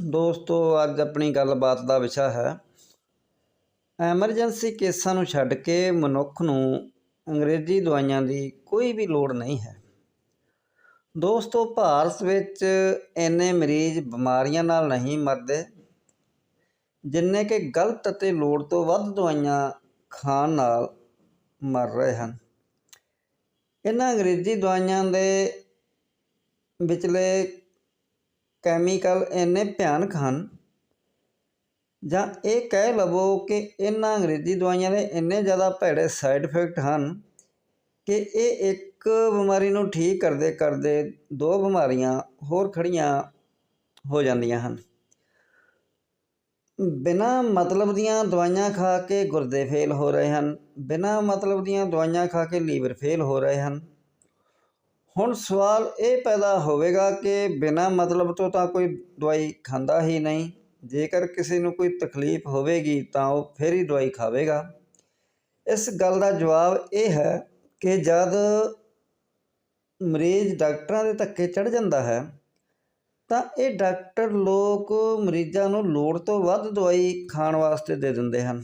ਦੋਸਤੋ, ਅੱਜ ਆਪਣੀ ਗੱਲਬਾਤ ਦਾ ਵਿਸ਼ਾ ਹੈ ਐਮਰਜੈਂਸੀ ਕੇਸਾਂ ਨੂੰ ਛੱਡ ਕੇ ਮਨੁੱਖ ਨੂੰ ਅੰਗਰੇਜ਼ੀ ਦਵਾਈਆਂ ਦੀ ਕੋਈ ਵੀ ਲੋੜ ਨਹੀਂ ਹੈ। ਦੋਸਤੋ, ਭਾਰਤ ਵਿੱਚ ਇੰਨੇ ਮਰੀਜ਼ ਬਿਮਾਰੀਆਂ ਨਾਲ ਨਹੀਂ ਮਰਦੇ, ਜਿੰਨੇ ਕਿ ਗਲਤ ਅਤੇ ਲੋੜ ਤੋਂ ਵੱਧ ਦਵਾਈਆਂ ਖਾਣ ਨਾਲ ਮਰ ਰਹੇ ਹਨ। ਇਹਨਾਂ ਅੰਗਰੇਜ਼ੀ ਦਵਾਈਆਂ ਦੇ ਵਿਚਲੇ ਕੈਮੀਕਲ ਇੰਨੇ ਭਿਆਨਕ ਹਨ। ਜਾਂ ਇਹ ਕਹਿ ਲਵੋ ਕਿ ਇਹਨਾਂ ਅੰਗਰੇਜ਼ੀ ਦਵਾਈਆਂ ਦੇ ਇੰਨੇ ਜ਼ਿਆਦਾ ਭੈੜੇ ਸਾਈਡ ਇਫੈਕਟ ਹਨ ਕਿ ਇਹ ਇੱਕ ਬਿਮਾਰੀ ਨੂੰ ਠੀਕ ਕਰਦੇ ਕਰਦੇ ਦੋ ਬਿਮਾਰੀਆਂ ਹੋਰ ਖੜੀਆਂ ਹੋ ਜਾਂਦੀਆਂ ਹਨ। ਬਿਨਾਂ ਮਤਲਬ ਦੀਆਂ ਦਵਾਈਆਂ ਖਾ ਕੇ ਗੁਰਦੇ ਫੇਲ ਹੋ ਰਹੇ ਹਨ। ਬਿਨਾਂ ਮਤਲਬ ਦੀਆਂ ਦਵਾਈਆਂ ਖਾ ਕੇ ਲੀਵਰ ਫੇਲ ਹੋ ਰਹੇ ਹਨ। ਹੁਣ ਸਵਾਲ ਇਹ ਪੈਦਾ ਹੋਵੇਗਾ ਕਿ ਬਿਨਾਂ ਮਤਲਬ ਤੋਂ ਤਾਂ ਕੋਈ ਦਵਾਈ ਖਾਂਦਾ ਹੀ ਨਹੀਂ। ਜੇਕਰ ਕਿਸੇ ਨੂੰ ਕੋਈ ਤਕਲੀਫ ਹੋਵੇਗੀ ਤਾਂ ਉਹ ਫਿਰ ਹੀ ਦਵਾਈ ਖਾਵੇਗਾ। ਇਸ ਗੱਲ ਦਾ ਜਵਾਬ ਇਹ ਹੈ ਕਿ ਜਦ ਮਰੀਜ਼ ਡਾਕਟਰਾਂ ਦੇ ਧੱਕੇ ਚੜ ਜਾਂਦਾ ਹੈ, ਤਾਂ ਇਹ ਡਾਕਟਰ ਲੋਕ ਮਰੀਜ਼ਾਂ ਨੂੰ ਲੋੜ ਤੋਂ ਵੱਧ ਦਵਾਈ ਖਾਣ ਵਾਸਤੇ ਦੇ ਦਿੰਦੇ ਹਨ।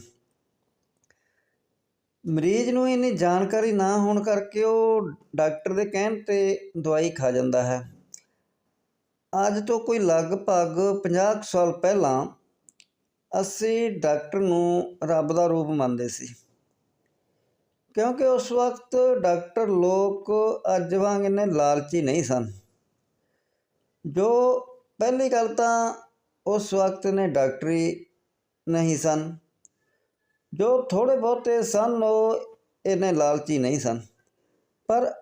ਮਰੀਜ਼ ਨੂੰ ਇੰਨੀ ਜਾਣਕਾਰੀ ਨਾ ਹੋਣ ਕਰਕੇ ਉਹ ਡਾਕਟਰ ਦੇ ਕਹਿਣ ਤੇ ਦਵਾਈ ਖਾ ਜਾਂਦਾ ਹੈ। ਅੱਜ ਤੋਂ ਕੋਈ ਲਗਭਗ 50 ਸਾਲ ਪਹਿਲਾਂ ਅਸੀਂ ਡਾਕਟਰ ਨੂੰ ਰੱਬ ਦਾ ਰੂਪ ਮੰਨਦੇ ਸੀ। ਕਿਉਂਕਿ ਉਸ ਵਕਤ ਡਾਕਟਰ ਲੋਕ ਅੱਜ ਵਾਂਗ ਇੰਨੇ ਲਾਲਚੀ ਨਹੀਂ ਸਨ। ਜੋ ਪਹਿਲੀ ਗੱਲ ਤਾਂ ਉਸ ਵਕਤ ਨੇ ਡਾਕਟਰੀ ਨਹੀਂ ਸਨ। ਜੋ ਥੋੜੇ ਬਹੁਤੇ ਸਨ, ਉਹ ਇੰਨੇ ਲਾਲਚੀ ਨਹੀਂ ਸਨ। ਪਰ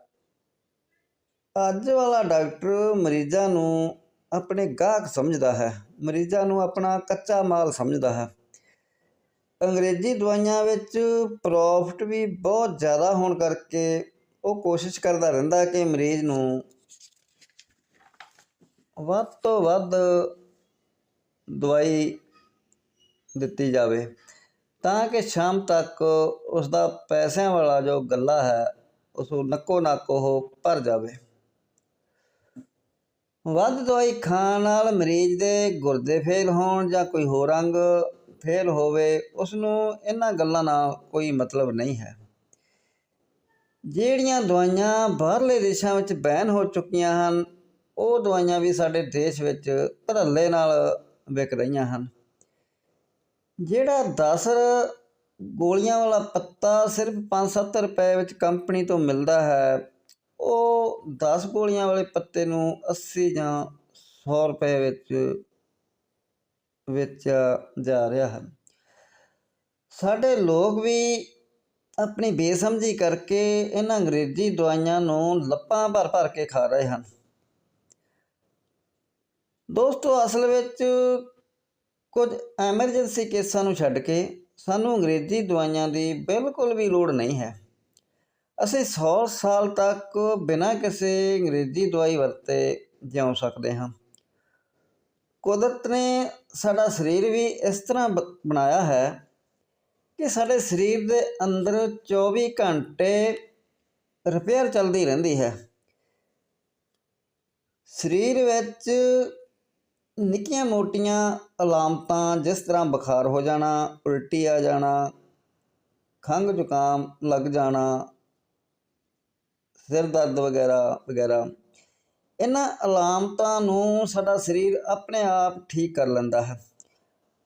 ਅੱਜ ਵਾਲਾ ਡਾਕਟਰ ਮਰੀਜ਼ਾਂ ਨੂੰ ਆਪਣੇ ਗਾਹਕ ਸਮਝਦਾ ਹੈ। ਮਰੀਜ਼ਾਂ ਨੂੰ ਆਪਣਾ ਕੱਚਾ ਮਾਲ ਸਮਝਦਾ ਹੈ। ਅੰਗਰੇਜ਼ੀ ਦਵਾਈਆਂ ਵਿੱਚ ਪ੍ਰੋਫਿਟ ਵੀ ਬਹੁਤ ਜ਼ਿਆਦਾ ਹੋਣ ਕਰਕੇ ਉਹ ਕੋਸ਼ਿਸ਼ ਕਰਦਾ ਰਹਿੰਦਾ ਕਿ ਮਰੀਜ਼ ਨੂੰ ਵੱਧ ਤੋਂ ਵੱਧ ਦਵਾਈ ਦਿੱਤੀ ਜਾਵੇ। ਤਾਂ ਕਿ ਸ਼ਾਮ ਤੱਕ ਉਸ ਦਾ ਪੈਸਿਆਂ ਵਾਲਾ ਜੋ ਗੱਲਾ ਹੈ ਉਸ ਨੂੰ ਨੱਕੋ ਨੱਕ ਉਹ ਭਰ ਜਾਵੇ। ਵੱਧ ਦਵਾਈ ਖਾਣ ਨਾਲ ਮਰੀਜ਼ ਦੇ ਗੁਰਦੇ ਫੇਲ ਹੋਣ ਜਾਂ ਕੋਈ ਹੋਰ ਅੰਗ ਫੇਲ ਹੋਵੇ ਉਸ ਨੂੰ ਇਹਨਾਂ ਗੱਲਾਂ ਨਾਲ ਕੋਈ ਮਤਲਬ ਨਹੀਂ ਹੈ। ਜਿਹੜੀਆਂ ਦਵਾਈਆਂ ਬਾਹਰਲੇ ਦੇਸ਼ਾਂ ਵਿੱਚ ਬੈਨ ਹੋ ਚੁੱਕੀਆਂ ਹਨ, ਉਹ ਦਵਾਈਆਂ ਵੀ ਸਾਡੇ ਦੇਸ਼ ਵਿੱਚ ਧੜੱਲੇ ਨਾਲ ਵਿਕ ਰਹੀਆਂ ਹਨ। ਜਿਹੜਾ 10 ਗੋਲੀਆਂ ਵਾਲਾ ਪੱਤਾ ਸਿਰਫ 5-7 ਰੁਪਏ ਵਿੱਚ ਕੰਪਨੀ ਤੋਂ ਮਿਲਦਾ ਹੈ, ਉਹ 10 ਗੋਲੀਆਂ ਵਾਲੇ ਪੱਤੇ ਨੂੰ 80 ਜਾਂ 100 ਰੁਪਏ ਵਿੱਚ ਵੇਚਿਆ ਜਾ ਰਿਹਾ ਹੈ। ਸਾਡੇ ਲੋਕ ਵੀ ਆਪਣੀ ਬੇਸਮਝੀ ਕਰਕੇ ਇਹਨਾਂ ਅੰਗਰੇਜ਼ੀ ਦਵਾਈਆਂ ਨੂੰ ਲੱਪਾਂ ਭਰ ਭਰ ਕੇ ਖਾ ਰਹੇ ਹਨ। ਦੋਸਤੋ, ਅਸਲ ਵਿੱਚ ਕੁਝ ਐਮਰਜੈਂਸੀ ਕੇਸਾਂ ਨੂੰ ਛੱਡ ਕੇ ਸਾਨੂੰ ਅੰਗਰੇਜ਼ੀ ਦਵਾਈਆਂ ਦੀ ਬਿਲਕੁਲ ਵੀ ਲੋੜ ਨਹੀਂ ਹੈ। ਅਸੀਂ 100 ਸਾਲ ਤੱਕ ਬਿਨਾਂ ਕਿਸੇ ਅੰਗਰੇਜ਼ੀ ਦਵਾਈ ਵਰਤੇ ਜਿਉ ਸਕਦੇ ਹਾਂ। ਕੁਦਰਤ ਨੇ ਸਾਡਾ ਸਰੀਰ ਵੀ ਇਸ ਤਰ੍ਹਾਂ ਬ- ਬਣਾਇਆ ਹੈ ਕਿ ਸਾਡੇ ਸਰੀਰ ਦੇ ਅੰਦਰ 24 ਘੰਟੇ ਰਿਪੇਅਰ ਚੱਲਦੀ ਰਹਿੰਦੀ ਹੈ। ਸਰੀਰ ਵਿੱਚ ਨਿੱਕੀਆਂ ਮੋਟੀਆਂ ਅਲਾਮਤਾਂ ਜਿਸ ਤਰ੍ਹਾਂ ਬੁਖਾਰ ਹੋ ਜਾਣਾ, ਉਲਟੀ ਆ ਜਾਣਾ, ਖੰਘ ਜ਼ੁਕਾਮ ਲੱਗ ਜਾਣਾ, ਸਿਰ ਦਰਦ ਵਗੈਰਾ ਵਗੈਰਾ, ਇਹਨਾਂ ਅਲਾਮਤਾਂ ਨੂੰ ਸਾਡਾ ਸਰੀਰ ਆਪਣੇ ਆਪ ਠੀਕ ਕਰ ਲੈਂਦਾ ਹੈ।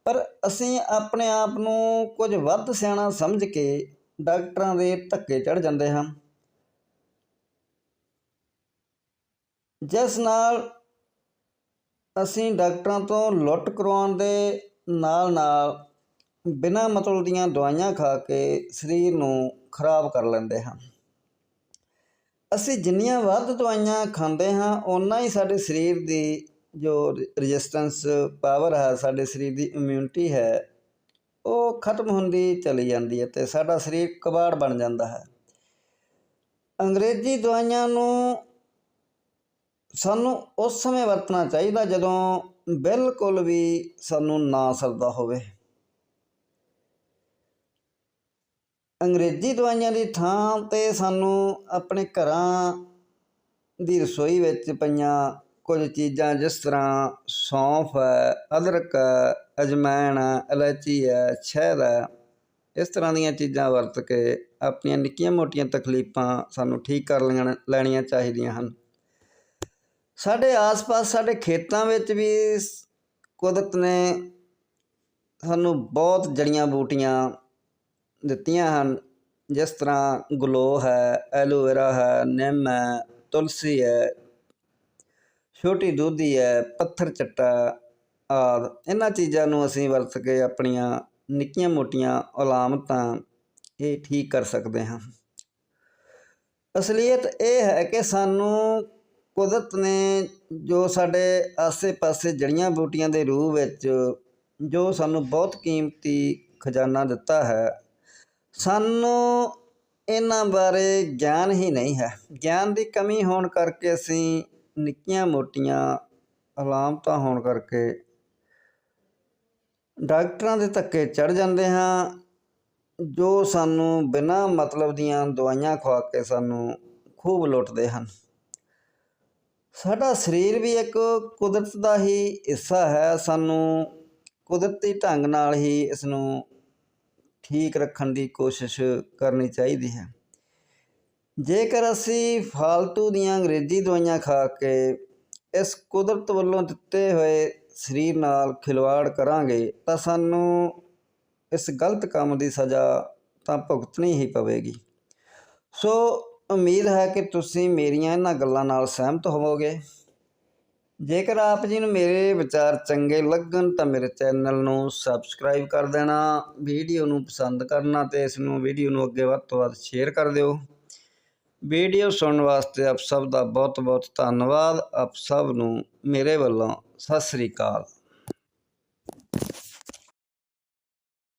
ਪਰ ਅਸੀਂ ਆਪਣੇ ਆਪ ਨੂੰ ਕੁਝ ਵੱਧ ਸਿਆਣਾ ਸਮਝ ਕੇ ਡਾਕਟਰਾਂ ਦੇ ਧੱਕੇ ਚੜ ਜਾਂਦੇ ਹਾਂ। ਜਿਸ ਨਾਲ ਅਸੀਂ ਡਾਕਟਰਾਂ ਤੋਂ ਲੁੱਟ ਕਰਵਾਉਣ ਦੇ ਨਾਲ ਨਾਲ ਬਿਨਾਂ ਮਤਲਬ ਦੀਆਂ ਦਵਾਈਆਂ ਖਾ ਕੇ ਸਰੀਰ ਨੂੰ ਖਰਾਬ ਕਰ ਲੈਂਦੇ ਹਾਂ। ਅਸੀਂ ਜਿੰਨੀਆਂ ਵੱਧ ਦਵਾਈਆਂ ਖਾਂਦੇ ਹਾਂ, ਓਨਾ ਹੀ ਸਾਡੇ ਸਰੀਰ ਦੀ ਜੋ ਰੈਜ਼ਿਸਟੈਂਸ ਪਾਵਰ ਹੈ, ਸਾਡੇ ਸਰੀਰ ਦੀ ਇਮਿਊਨਿਟੀ ਹੈ, ਉਹ ਖਤਮ ਹੁੰਦੀ ਚਲੀ ਜਾਂਦੀ ਹੈ ਤੇ ਸਾਡਾ ਸਰੀਰ ਕਬਾੜ ਬਣ ਜਾਂਦਾ ਹੈ। ਅੰਗਰੇਜ਼ੀ ਦਵਾਈਆਂ ਨੂੰ ਸਾਨੂੰ ਉਸ ਸਮੇਂ ਵਰਤਣਾ ਚਾਹੀਦਾ ਜਦੋਂ ਬਿਲਕੁਲ ਵੀ ਸਾਨੂੰ ਨਾ ਸਰਦਾ ਹੋਵੇ। ਅੰਗਰੇਜ਼ੀ ਦਵਾਈਆਂ ਦੀ ਥਾਂ ਤੇ ਸਾਨੂੰ ਆਪਣੇ ਘਰਾਂ ਦੀ ਰਸੋਈ ਵਿੱਚ ਪਈਆਂ ਕੁਝ ਚੀਜ਼ਾਂ, ਜਿਸ ਤਰ੍ਹਾਂ ਸੌਂਫ ਹੈ, ਅਦਰਕ ਹੈ, ਅਜਮੈਣ ਹੈ, ਇਲਾਇਚੀ ਹੈ, ਸ਼ਹਿਦ ਹੈ, ਇਸ ਤਰ੍ਹਾਂ ਦੀਆਂ ਚੀਜ਼ਾਂ ਵਰਤ ਕੇ ਆਪਣੀਆਂ ਨਿੱਕੀਆਂ ਮੋਟੀਆਂ ਤਕਲੀਫਾਂ ਸਾਨੂੰ ਠੀਕ ਕਰ ਲੈਣ, ਲੈਣੀਆਂ ਚਾਹੀਦੀਆਂ ਹਨ। ਸਾਡੇ ਆਸ-ਪਾਸ, ਸਾਡੇ ਖੇਤਾਂ ਵਿੱਚ ਵੀ ਕੁਦਰਤ ਨੇ ਸਾਨੂੰ ਬਹੁਤ ਜੜੀਆਂ ਬੂਟੀਆਂ ਦਿੱਤੀਆਂ ਹਨ। ਜਿਸ ਤਰ੍ਹਾਂ ਗਲੋ ਹੈ, ਐਲੋਵੇਰਾ ਹੈ, ਨਿੰਮ ਹੈ, ਤੁਲਸੀ ਹੈ, ਛੋਟੀ ਦੁੱਧੀ ਹੈ ਪੱਥਰ ਚੱਟਾ ਆਦਿ। ਇਹਨਾਂ ਚੀਜ਼ਾਂ ਨੂੰ ਅਸੀਂ ਵਰਤ ਕੇ ਆਪਣੀਆਂ ਨਿੱਕੀਆਂ ਮੋਟੀਆਂ ਉਲਾਮਤਾਂ ਇਹ ਠੀਕ ਕਰ ਸਕਦੇ ਹਾਂ। ਅਸਲੀਅਤ ਇਹ ਹੈ ਕਿ ਸਾਨੂੰ ਕੁਦਰਤ ਨੇ ਜੋ ਸਾਡੇ ਆਸੇ-ਪਾਸੇ ਜੜੀਆਂ ਬੂਟੀਆਂ ਦੇ ਰੂਪ ਵਿੱਚ ਜੋ ਸਾਨੂੰ ਬਹੁਤ ਕੀਮਤੀ ਖਜ਼ਾਨਾ ਦਿੱਤਾ ਹੈ, ਸਾਨੂੰ ਇਹਨਾਂ ਬਾਰੇ ਗਿਆਨ ਹੀ ਨਹੀਂ ਹੈ। ਗਿਆਨ ਦੀ ਕਮੀ ਹੋਣ ਕਰਕੇ ਅਸੀਂ ਨਿੱਕੀਆਂ ਮੋਟੀਆਂ ਅਲਾਮਤਾਂ ਹੋਣ ਕਰਕੇ ਡਾਕਟਰਾਂ ਦੇ ਧੱਕੇ ਚੜ ਜਾਂਦੇ ਹਾਂ, ਜੋ ਸਾਨੂੰ ਬਿਨਾਂ ਮਤਲਬ ਦੀਆਂ ਦਵਾਈਆਂ ਖਵਾ ਕੇ ਸਾਨੂੰ ਖੂਬ ਲੁੱਟਦੇ ਹਨ। ਸਾਡਾ ਸਰੀਰ ਵੀ ਇੱਕ ਕੁਦਰਤ ਦਾ ਹੀ ਹਿੱਸਾ ਹੈ। ਸਾਨੂੰ ਕੁਦਰਤੀ ਢੰਗ ਨਾਲ ਹੀ ਇਸ ਨੂੰ ਠੀਕ ਰੱਖਣ ਦੀ ਕੋਸ਼ਿਸ਼ ਕਰਨੀ ਚਾਹੀਦੀ ਹੈ। ਜੇਕਰ ਅਸੀਂ ਫਾਲਤੂ ਦੀਆਂ ਅੰਗਰੇਜ਼ੀ ਦਵਾਈਆਂ ਖਾ ਕੇ ਇਸ ਕੁਦਰਤ ਵੱਲੋਂ ਦਿੱਤੇ ਹੋਏ ਸਰੀਰ ਨਾਲ ਖਿਲਵਾੜ ਕਰਾਂਗੇ, ਤਾਂ ਸਾਨੂੰ ਇਸ ਗਲਤ ਕੰਮ ਦੀ ਸਜ਼ਾ ਤਾਂ ਭੁਗਤਣੀ ਹੀ ਪਵੇਗੀ। ਸੋ ਉਮੀਦ ਹੈ ਕਿ ਤੁਸੀਂ ਮੇਰੀਆਂ ਇਹਨਾਂ ਗੱਲਾਂ ਨਾਲ ਸਹਿਮਤ ਹੋਵੋਗੇ। ਜੇਕਰ ਆਪ ਜੀ ਨੂੰ ਮੇਰੇ ਵਿਚਾਰ ਚੰਗੇ ਲੱਗਣ ਤਾਂ ਮੇਰੇ ਚੈਨਲ ਨੂੰ ਸਬਸਕ੍ਰਾਈਬ ਕਰ ਦੇਣਾ, ਵੀਡੀਓ ਨੂੰ ਪਸੰਦ ਕਰਨਾ ਤੇ ਇਸ ਨੂੰ ਵੀਡੀਓ ਨੂੰ ਅੱਗੇ ਵੱਧ ਤੋਂ ਵੱਧ ਸ਼ੇਅਰ ਕਰ ਦਿਓ। ਵੀਡੀਓ ਸੁਣਨ ਵਾਸਤੇ ਆਪ ਸਭ ਦਾ ਬਹੁਤ ਬਹੁਤ ਧੰਨਵਾਦ। ਆਪ ਸਭ ਨੂੰ ਮੇਰੇ ਵੱਲੋਂ ਸਤਿ ਸ੍ਰੀ ਅਕਾਲ।